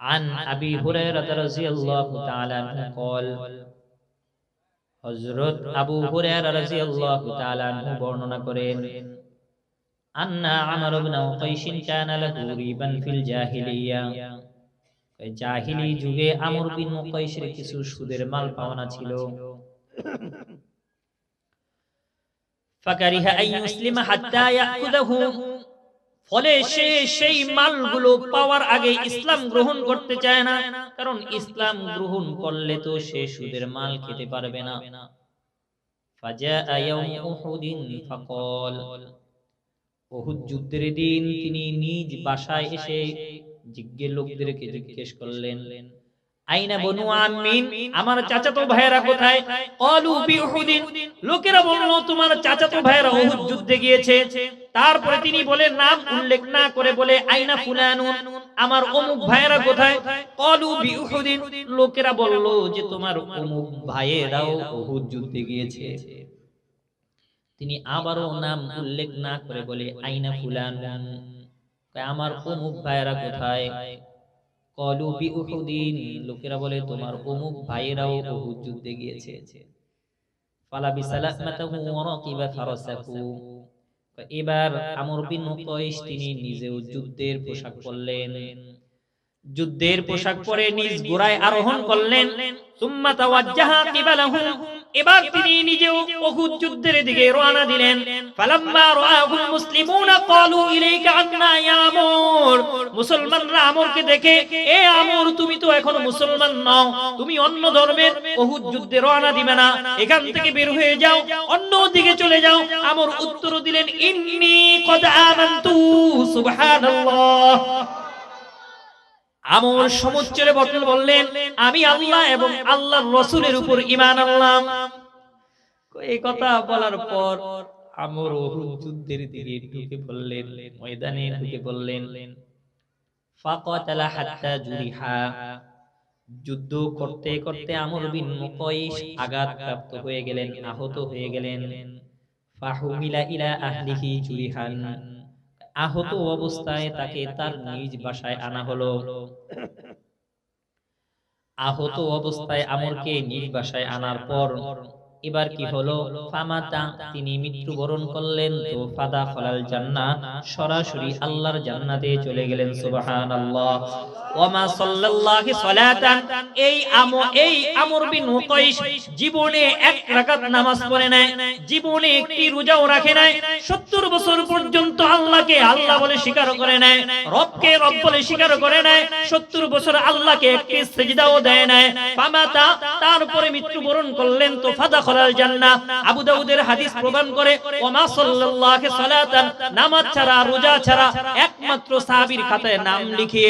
عن أبي هريرة رضي الله تعالى عنه قال হযরত আবু হুরায়রা রাদিয়াল্লাহু তাআলা আনহু বর্ণনা করেন আন্না আমর ইবনে উকাইশ কানা লাহু রিবান ফিল জাহিলিয়া জাহিলি যুগে আমর বিন উকাইশের কিছু সুদের মাল পাওনা ছিল ফাকারিহা আন ইউসলিমা হাত্তা ইয়াখুদাহু ফলে সে সেই মালগুলো পাওয়ার আগে ইসলাম গ্রহণ করতে চায় না, কারণ ইসলাম গ্রহণ করলে তো সে সুদের মাল খেতে পারবে না। তিনি নিজ বাসায় এসে জিজ্ঞেস লোকদেরকে জিজ্ঞেস করলেন আইনা বনু আমিন আমার চাচাতো ভাইয়েরা কোথায়? অলু বি উহুদিন লোকেরা বলল তোমার চাচাতো ভাইয়েরা যুদ্ধে গিয়েছে। তারপরে তিনি বলে নাম উল্লেখ না করে বলে আইনা ফুলানুন আমার অমুক ভাইয়েরা কোথায়? অলু বি উহুদিন লোকেরা বলল যে তোমার অমুক ভাইয়েরাও উহুদ যুদ্ধে গিয়েছে। তিনি আবারও নাম উল্লেখ না করে বলে আইনা ফুলানুন। আমার অমুক ভাইয়েরা কোথায়? উহুদিন লোকেরা বলে তোমার অমুক ভাইয়েরাও উহুদ যুদ্ধে গিয়েছে। ওয়া রাকিবা ফারাসাহু। এবার আমর বিন মুকাইশ তিনি নিজেও যুদ্ধের পোশাক পরলেন। যুদ্ধের পোশাক পরে নিজ ঘোড়ায় আরোহণ করলেন। সুম্মা তাওয়াজ্জাহা কিবালাহু এবার তিনি নিজেও উহুদ যুদ্ধের দিকে রওনা দিলেন। ফালাম্মা রাআহুল মুসলিমুনা ক্বালু ইলাইকা আন্না ইয়া আমর। মুসলমানরা আমরকে দেখে, এ আমর, তুমি তো এখনও মুসলমান নও। তুমি অন্য ধর্মের উহুদ যুদ্ধে রওনা দিবে না। এখান থেকে বের হয়ে যাও, অন্য দিকে চলে যাও। আমর উত্তর দিলেন, ইন্নী কদ আমানতু, সুবহানাল্লাহ। আমর সমুচ্চরে বটল বললেন, আমি আল্লাহ এবং আল্লাহর রসুলের উপর ইমান আনলাম। এই কথা বলার পর আমর যুদ্ধের দিকে ঢুকে বললেন ময়দানে ঢুকে বললেন হাত্তা জুরিহা। যুদ্ধ করতে করতে আমর বিন মুকাইশ হয়ে গেলেন, আহত হয়ে গেলেন। ফাহুমিলা ইলা আহলিহি জুরিহান। আহত অবস্থায় তাকে তার নিজ বাসায় আনা হলো। আহত অবস্থায় আমরকে নিজ বাসায় আনার পর এবার কি হলো? ফামাতা, তিনি মৃত্যুবরণ করলেন, তো ফাদা ফলাল জান্নাহ সরাসরি আল্লাহর জান্নাতে চলে গেলেন ওয়ামা সাল্লাল্লাহু সালাতান, এই আমর এই আমর বিন জীবনে এক রাকাত নামাজ পড়ে নাই, জীবনে একটি রোজাও রাখে নাই 70 বছর পর্যন্ত আল্লাহকে আল্লাহ বলে স্বীকার করে নাই, রবকে রব বলে স্বীকার করে নাই 70 বছর আল্লাহকে সিজদাও দেয় নাই। ফামাতা, তারপরে মৃত্যুবরণ করলেন, তো ফাদা আবু দাউদের হাদিস প্রমাণ করে, ওমা সাল্লাল্লাহু সালাতান নামাজ ছাড়া, রোজা ছাড়া, একমাত্র সাহাবীর খাতায় নাম লিখিয়ে